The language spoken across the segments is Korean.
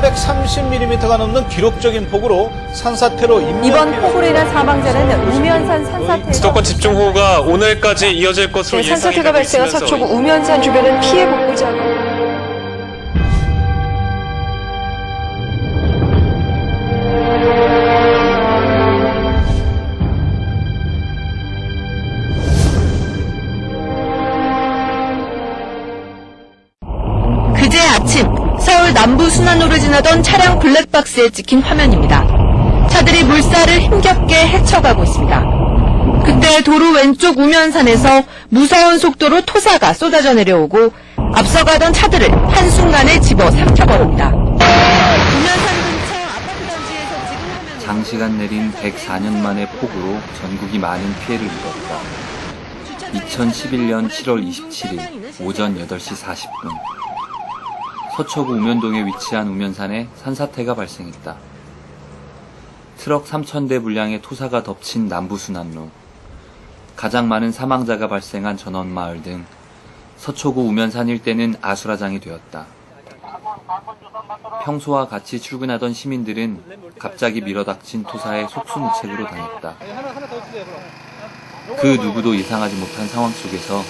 430mm가 넘는 기록적인 폭우로 산사태로 인명 이번 피해가 폭우로 인한 사망자는 우면산 산사태가 수도권 집중호우가 오늘까지 이어질 것으로 네, 산사태가 발생한 서초구 우면산 주변은 피해 복구 작업. 서울 남부 순환로를 지나던 차량 블랙박스에 찍힌 화면입니다. 차들이 물살을 힘겹게 헤쳐가고 있습니다. 그때 도로 왼쪽 우면산에서 무서운 속도로 토사가 쏟아져 내려오고 앞서가던 차들을 한순간에 집어 삼켜버립니다. 우면산 근처 아파트 단지에서 찍은 화면입니다. 장시간 내린 104년 만의 폭우로 전국이 많은 피해를 입었다. 2011년 7월 27일 오전 8시 40분 서초구 우면동에 위치한 우면산에 산사태가 발생했다. 트럭 3,000대 분량의 토사가 덮친 남부순환로, 가장 많은 사망자가 발생한 전원마을 등 서초구 우면산 일대는 아수라장이 되었다. 평소와 같이 출근하던 시민들은 갑자기 밀어닥친 토사에 속수무책으로 당했다. 그 누구도 예상하지 못한 상황 속에서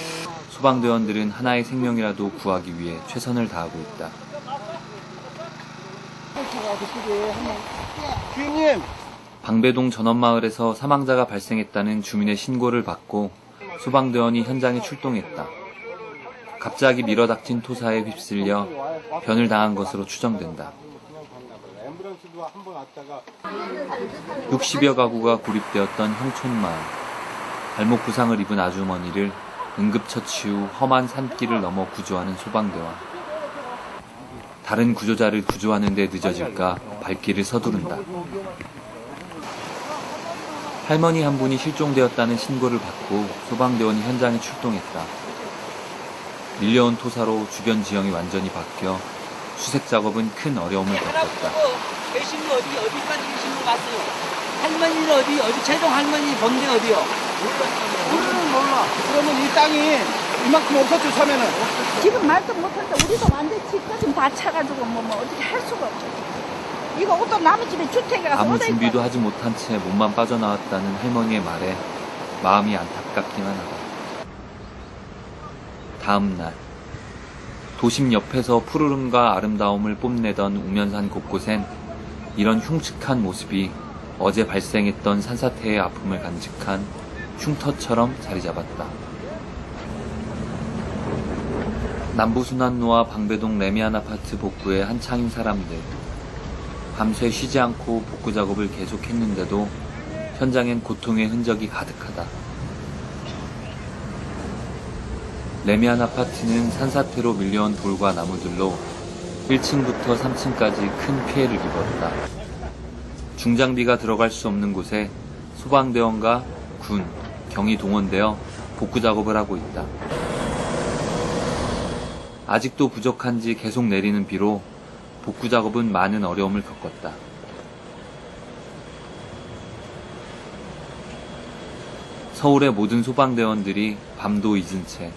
소방대원들은 하나의 생명이라도 구하기 위해 최선을 다하고 있다. 방배동 전원마을에서 사망자가 발생했다는 주민의 신고를 받고 소방대원이 현장에 출동했다. 갑자기 밀어닥친 토사에 휩쓸려 변을 당한 것으로 추정된다. 60여 가구가 고립되었던 형촌마을. 발목 부상을 입은 아주머니를 응급처치 후 험한 산길을 넘어 구조하는 소방대원. 다른 구조자를 구조하는 데 늦어질까 발길을 서두른다. 할머니 한 분이 실종되었다는 신고를 받고 소방대원이 현장에 출동했다. 밀려온 토사로 주변 지형이 완전히 바뀌어 수색 작업은 큰 어려움을 겪었다. 계신 거 어디 어디까지 계신 거 같아요? 할머니는 어디 어디 최종 할머니 본게 어디요? 몰라. 그러면 이 땅이 이만큼 없었죠 처음에는. 지금 말도 못하는데 우리도 완전 집까지 다 차가지고 뭐, 뭐 어떻게 할 수가 없어. 이거 또 남의 집에 주택이라서 아무 얻어 준비도. 하지 못한 채 몸만 빠져나왔다는 할머니의 말에 마음이 안타깝기만 하다. 다음 날 도심 옆에서 푸르름과 아름다움을 뽐내던 우면산 곳곳엔 이런 흉측한 모습이 어제 발생했던 산사태의 아픔을 간직한 흉터처럼 자리 잡았다. 남부순환로와 방배동 레미안 아파트 복구에 한창인 사람들. 밤새 쉬지 않고 복구 작업을 계속했는데도 현장엔 고통의 흔적이 가득하다. 레미안 아파트는 산사태로 밀려온 돌과 나무들로 1층부터 3층까지 큰 피해를 입었다. 중장비가 들어갈 수 없는 곳에 소방대원과 군, 경이 동원되어 복구 작업을 하고 있다. 아직도 부족한지 계속 내리는 비로 복구 작업은 많은 어려움을 겪었다. 서울의 모든 소방대원들이 밤도 잊은 채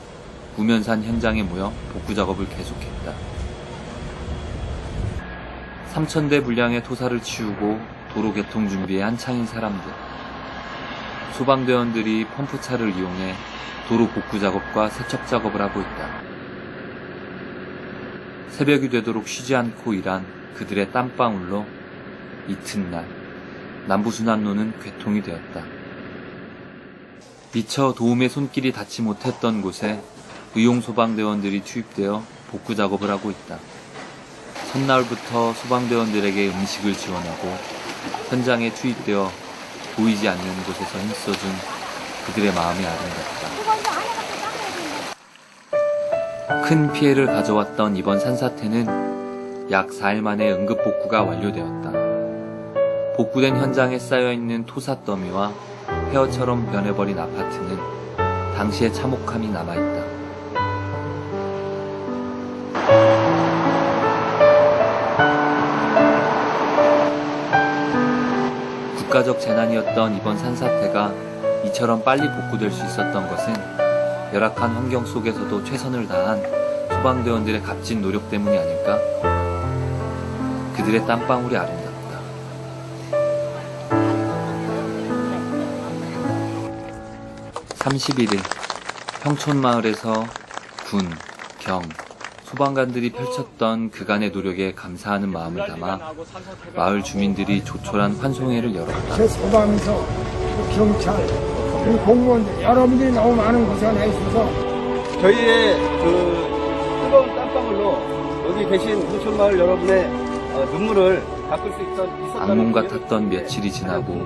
우면산 현장에 모여 복구 작업을 계속했다. 3,000대 분량의 토사를 치우고 도로 개통 준비에 한창인 사람들. 소방대원들이 펌프차를 이용해 도로 복구 작업과 세척 작업을 하고 있다. 새벽이 되도록 쉬지 않고 일한 그들의 땀방울로 이튿날 남부순환로는 괴통이 되었다. 미처 도움의 손길이 닿지 못했던 곳에 의용소방대원들이 투입되어 복구 작업을 하고 있다. 첫날부터 소방대원들에게 음식을 지원하고 현장에 투입되어 보이지 않는 곳에서 힘써준 그들의 마음이 아름답다. 큰 피해를 가져왔던 이번 산사태는 약 4일 만에 응급 복구가 완료되었다. 복구된 현장에 쌓여있는 토사 더미와 폐허처럼 변해버린 아파트는 당시의 참혹함이 남아있다. 국가적 재난이었던 이번 산사태가 이처럼 빨리 복구될 수 있었던 것은 열악한 환경 속에서도 최선을 다한 소방대원들의 값진 노력 때문이 아닐까? 그들의 땀방울이 아름답다. 31일 평촌마을에서 군, 경, 소방관들이 펼쳤던 그간의 노력에 감사하는 마음을 담아 마을 주민들이 조촐한 환송회를 열었다. 제 소방서, 경찰, 공무원들 여러분들이 너무 많은 고생을 해주셔서 저희의 그 뜨거운 땀방울로 여기 계신 후촌마을 여러분의 어, 눈물을 닦을 수 있었, 있었다는 악몽 게 같았던 며칠이 지나고.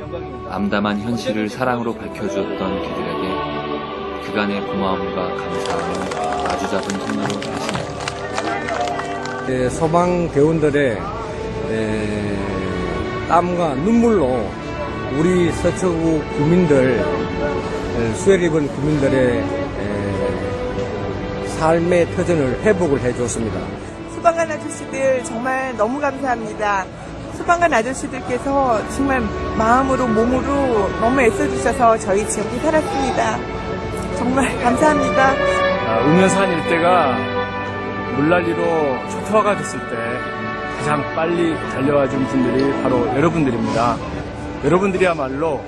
암담한 현실을 사랑으로 밝혀주었던 그들에게 그간의 고마움과 감사함을 마주 잡은 손으로. 예, 소방대원들의 에, 땀과 눈물로 우리 서초구 구민들, 에, 수혜를 입은 구민들의 에, 삶의 터전을 회복을 해줬습니다. 소방관 아저씨들 정말 너무 감사합니다. 소방관 아저씨들께서 정말 마음으로 몸으로 너무 애써주셔서 저희 지역에 살았습니다. 정말 감사합니다. 우면산 일대가 물난리로 초토화가 됐을 때 가장 빨리 달려와 준 분들이 바로 여러분들입니다. 여러분들이야말로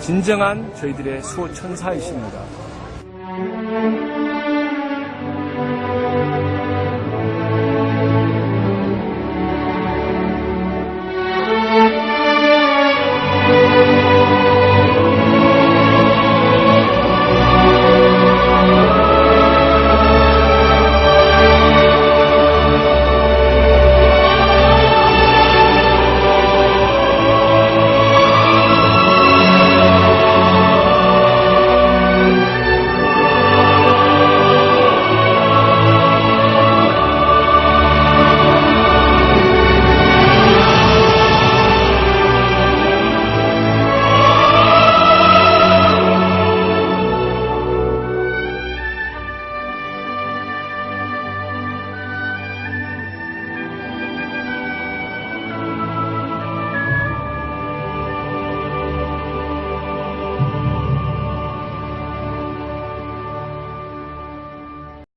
진정한 저희들의 수호 천사이십니다.